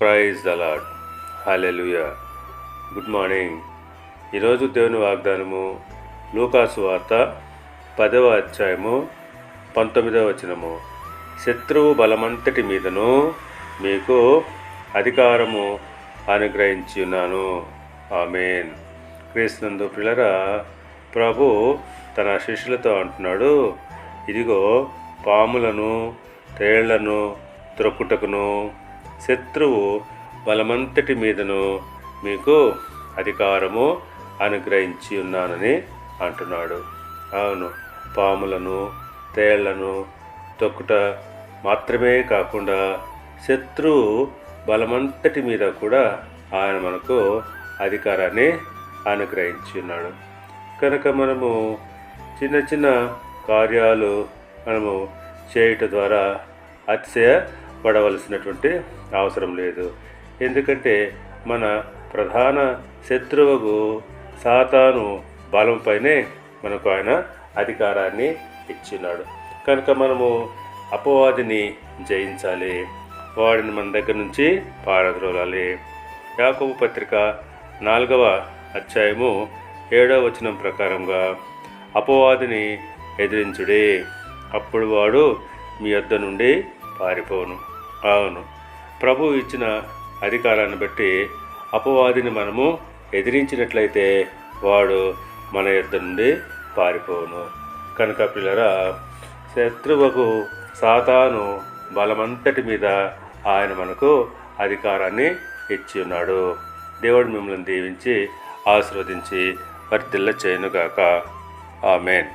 Praise the Lord hallelujah good morning ఈరోజు దేవుని వాగ్దానము లూకాసు వార్త పదవ అధ్యాయము పంతొమ్మిదవ వచనము. శత్రువు బలమంతటి మీదను మీకు అధికారము అనుగ్రహించి ఉన్నాను. ఆమెన్. క్రీస్తునందు పిల్లరా ప్రభు తన శిష్యులతో అంటున్నాడు ఇదిగో పాములను తేళ్ళను త్రొక్కుటకును శత్రువు బలమంతటి మీదను మీకు అధికారము అనుగ్రహించి ఉన్నానని అంటున్నాడు. అవును పాములను తేళ్ళను తొక్కుట మాత్రమే కాకుండా శత్రువు బలమంతటి మీద కూడా ఆయన మనకు అధికారాన్ని అనుగ్రహించి ఉన్నాడు. కనుక మనము చిన్న చిన్న కార్యాలు మనము చేయటం ద్వారా అతిశయ పడవలసినటువంటి అవసరం లేదు. ఎందుకంటే మన ప్రధాన శత్రువుకు సాతాను బలంపైనే మనకు ఆయన అధికారాన్ని ఇచ్చినాడు కనుక మనము అపవాదిని జయించాలి. వాడిని మన దగ్గర నుంచి పారద్రోలాలి. యాకోబు పత్రిక నాలుగవ అధ్యాయము ఏడవ వచనం ప్రకారంగా అపవాదిని ఎదిరించుడే అప్పుడు వాడు మీ వద్ద నుండి పారిపోను అవును. ప్రభు ఇచ్చిన అధికారాన్ని బట్టి అపవాదిని మనము ఎదిరించినట్లయితే వాడు మన యుద్ధ నుండి పారిపోను కనుక పిల్లరా శత్రువుకు సాతాను బలమంతటి మీద ఆయన మనకు అధికారాన్ని ఇచ్చి ఉన్నాడు. దేవుడు మిమ్మల్ని దీవించి ఆశీర్వదించి వర్తిల్ల చేయనుగాక ఆమెన్.